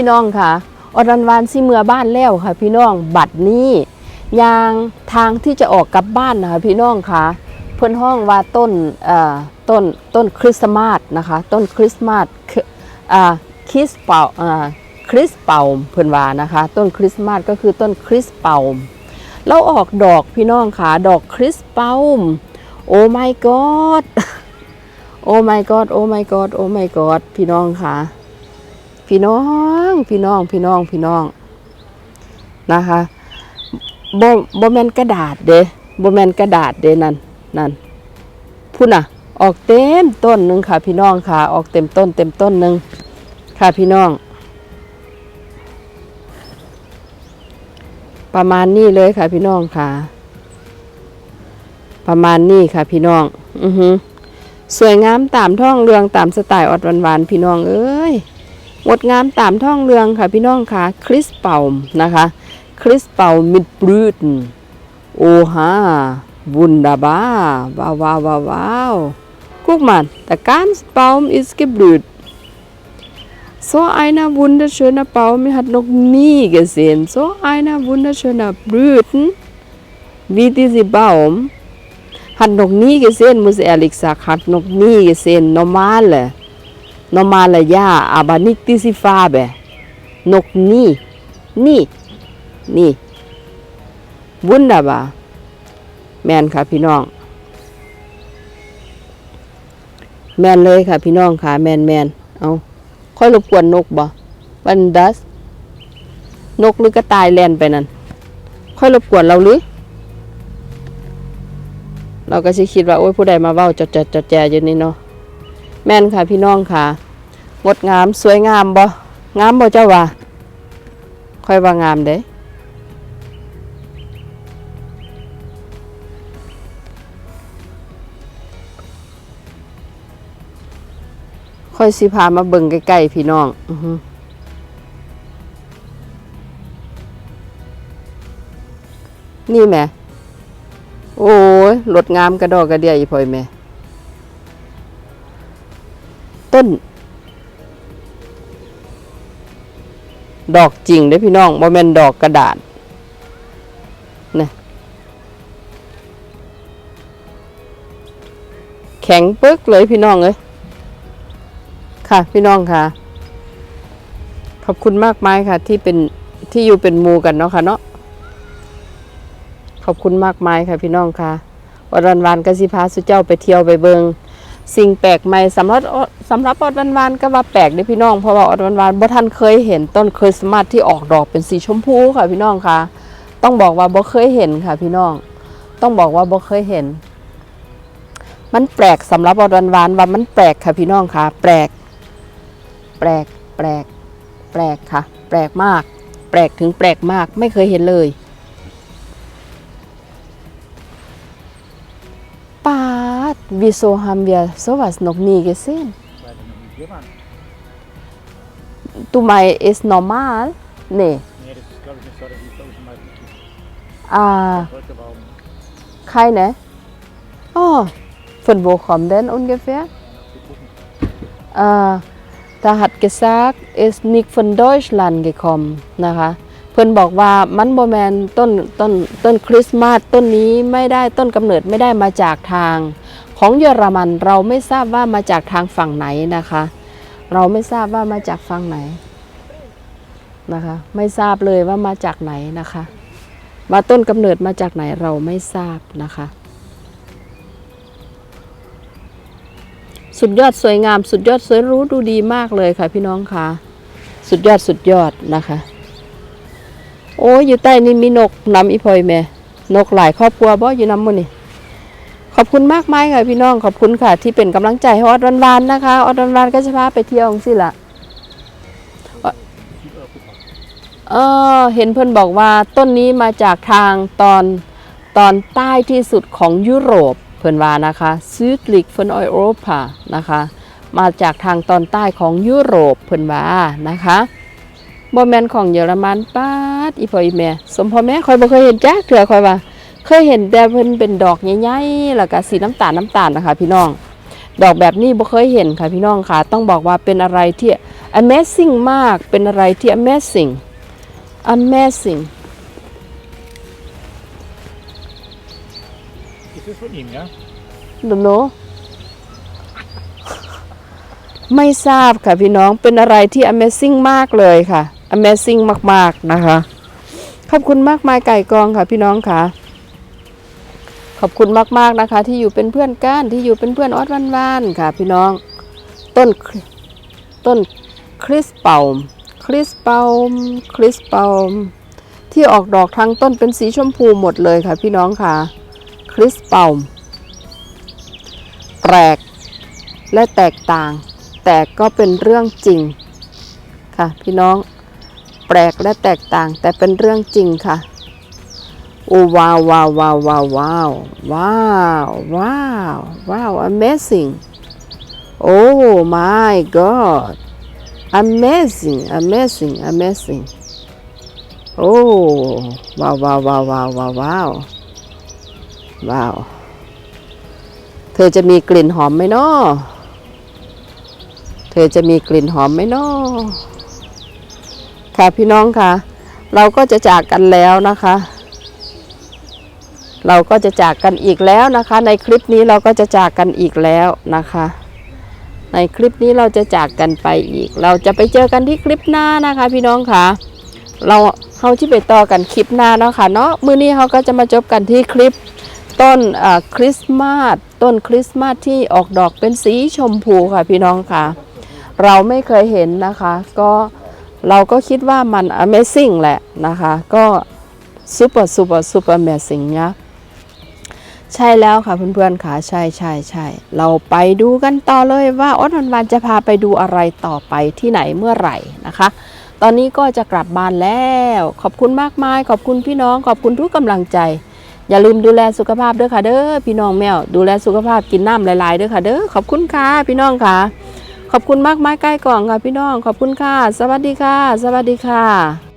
พี่น้องค่ะอรันวานสิเมื่อบ้านแล้วค่ะ พี่น้องบัดนี้ยางทางที่จะออกกลับบ้านนะคะพี่น้องค่ะ เพื่อนห้องว่าต้นต้นต้นคริสต์มาสนะคะ ต้นคริสต์มาสคือคริสเป่าคริสเป่าเพื่อนว่านะคะ ต้นคริสต์มาสก็คือต้นคริสเป่าแล้วออกดอกพี่น้องค่ะดอกคริสเป่าโอ้ my god โอ้ my god โอ้ my god โอ้ my god พี่น้องค่ะ พี่น้อง พี่น้องพี่น้องพี่น้องนะคะบ่บ่แมนกระดาษเด้บ่แมนกระดาษเด้นั่นนั่นพุ่นน่ะ ออกเต็มต้นหนึ่งค่ะ พี่น้องค่ะ ออกเต็มต้น เต็มต้นหนึ่งค่ะพี่น้อง ประมาณนี้เลยค่ะ พี่น้องค่ะ ประมาณนี้ค่ะ พี่น้อง อือหือสวยงามตามท้องเรืองตามสไตล์อดหวานๆพี่น้องเอ้ย งดงามตามท้องเรืองค่ะพี่น้องค่ะคริสเป่านะคะคริสเป่ามิดบรูดโอฮาวุนดาบาว้าวว้าวว้าวว้าว guck mal der ganze Baum ist geblüht so einer wunderschöner Baum ich hat noch nie gesehen so einer wunderschöner Blüten wie diese Baum hat noch nie gesehen, muss ehrlich sagen, hat noch nie gesehen. Normale, normale ja, aber nicht diese Farbe. Noch nie, nie, nie. Wunderbar. แมนค่ะพี่น้อง แมนเลยค่ะพี่น้องค่ะ แมนแมนเอาค่อยรบกวนนกบ่วันดัส นกหรือกระต่ายแลนไปนั่น ค่อยรบกวนเราหรือ เราก็สิคิดว่า โอ้ยผู้ใดมาเว้าจดจดจดแจอยู่นี่เนาะแม่นค่ะพี่น้องค่ะ งดงามสวยงามบ่งามบ่เจ้าว่าค่อยว่างามเด้ค่อยสิพามาเบิ่งใกล้ๆพี่น้องอือนี่แหมโอ้ยรถงามกระดอกกระเดียอีพ่อยแม่ ต้น ดอกจริงเด้พี่น้องบ่แม่นดอกกระดาษนะแข็งปึกเลยพี่น้องเอ้ยค่ะพี่น้องค่ะ ขอบคุณมากมายค่ะ ที่เป็นที่อยู่เป็นมูกันเนาะค่ะเนาะขอบคุณมากมายค่ะพี่น้องค่ะวันวันวานกสิพาสุเจ้าไปเที่ยวไปเบิง สิ่งแปลกใหม่สำหรับสำหรับอดวันวานก็ว่าแปลกด้พี่น้องเพราะว่าอดวันวานบ่ทันเคยเห็นต้นคริสต์มาสที่ออกดอกเป็นสีชมพูค่ะพี่น้องค่ะ ต้องบอกว่าบ่เคยเห็นค่ะพี่น้อง ต้องบอกว่าบ่เคยเห็น มันแปลกสำหรับอดวันวานว่ามันแปลกค่ะพี่น้องค่ะ แปลก แปลก แปลก แปลกค่ะ แปลกมาก แปลกถึงแปลกมากไม่เคยเห็นเลย wieso haben wir sowas noch nie gesehen? Weil da noch nie jemand. Du meinst, ist normal? Nee. Nee, das ist glaube ich nicht so, dass die Soße meistens gibt. Ah, Solche Baum. keine? Oh, von wo kommt denn ungefähr? Ah, da hat gesagt, ist nicht von Deutschland gekommen นะคะเพื่อนบอกว่ามันโบแมนต้นต้นต้นคริสต์มาสต้นนี้ไม่ได้ต้นกำเนิดไม่ได้มาจากทาง ของเยอรมันเราไม่ทราบว่ามาจากทางฝั่งไหนนะคะ เราไม่ทราบว่ามาจากฝั่งไหนนะคะ ไม่ทราบเลยว่ามาจากไหนนะคะว่าต้นกำเนิดมาจากไหนเราไม่ทราบนะคะ สุดยอดสวยงาม สุดยอดสวยรู้ดูดีมากเลยค่ะ พี่น้องค่ะสุดยอดสุดยอดนะคะ โอ้ยอยู่ใต้นี่มีนกนำอีพอยแม่นกหลายครอบครัวบ่อยู่นำมื้อนี่ ขอบคุณมากมายค่ะพี่น้องขอบคุณค่ะ ที่เป็นกำลังใจให้ออดวันวานๆนะคะออดวันวานๆก็จะพาไปเที่ยวจังซี่ล่ะเออเห็นเพื่อนบอกว่าต้นนี้มาจากทางตอนตอนใต้ที่สุดของยุโรปเพื่อนว่านะคะซูดลิกฟนอ u โรปานะคะมาจากทางตอนใต้ของยุโรปเพื่อนว่านะคะบ่แมนของเยอรมันป้าดอีพออีแม่สมพอแม่คอยบ่เคยเห็นจ้าเถื่อคอยว่า เคยเห็นแต่เพิ่นเป็นดอกใหญ่ๆแล้วก็สีน้ำตาลน้ำตาลนะคะ พี่น้อง ดอกแบบนี้บ่เคยเห็นค่ะพี่น้องค่ะ ต้องบอกว่าเป็นอะไรที่ amazing มาก เป็นอะไรที่ amazing amazing Is this for Inga? ดูโนไม่ทราบค่ะพี่น้องเป็นอะไรที่ Amazing มากเลยค่ะ Amazing มากๆนะคะ ขอบคุณมากมายไก่กองค่ะพี่น้องค่ะ ขอบคุณมากๆนะคะ ที่อยู่เป็นเพื่อนกันที่อยู่เป็นเพื่อนออดวานๆค่ะ พี่น้อง ต้นต้นคริสเปาคริสเปาคริสเปาที่ออกดอกทั้งต้นเป็นสีชมพูหมดเลยค่ะ พี่น้องค่ะคริสเปาแปลกและแตกต่าง แต่ก็เป็นเรื่องจริงค่ะ พี่น้องแปลกและแตกต่าง แต่เป็นเรื่องจริงค่ะ โอ้ว้าวว้าวว้าวว้าวว้าวว้าวว้าวว้าว amazing oh my god amazing amazing amazing โอ้ว้าวว้าวว้าวว้าวว้าวว้าวว้าวเธอจะมีกลิ่นหอมไหมเนาะเธอจะมีกลิ่นหอมไหมเนาะค่ะพี่น้องค่ะ เราก็จะจากกันแล้วนะคะ เราก็จะจากกันอีกแล้วนะคะ ในคลิปนี้เราก็จะจากกันอีกแล้วนะคะ ในคลิปนี้เราจะจากกันไปอีก เราจะไปเจอกันที่คลิปหน้านะคะ พี่น้องค่ะ เราเขาที่ไปต่อกันคลิปหน้าเนาะค่ะเนาะมือนี้เขาก็จะมาจบกันที่คลิปต้นคริสต์มาสต้นคริสต์มาสที่ออกดอกเป็นสีชมพูค่ะพี่น้องค่ะ เราไม่เคยเห็นนะคะ ก็เราก็คิดว่ามัน Amazing แหละนะคะ ก็ super super super amazing เนี่ย ใช่แล้วค่ะเพื่อนๆค่ะใช่ใช่ใช่เราไปดูกันต่อเลยว่าอดวันวันจะพาไปดูอะไรต่อไปที่ไหนเมื่อไหร่นะคะ ตอนนี้ก็จะกลับบ้านแล้ว ขอบคุณมากมาย ขอบคุณพี่น้องขอบคุณทุกกำลังใจ อย่าลืมดูแลสุขภาพด้วยค่ะเด้อพี่น้องแมวดูแลสุขภาพกินน้ำหลายๆด้วยค่ะเด้อขอบคุณค่ะพี่น้องค่ะ ขอบคุณมากมายใกล้กล่องค่ะพี่น้อง ขอบคุณค่ะ สวัสดีค่ะ สวัสดีค่ะ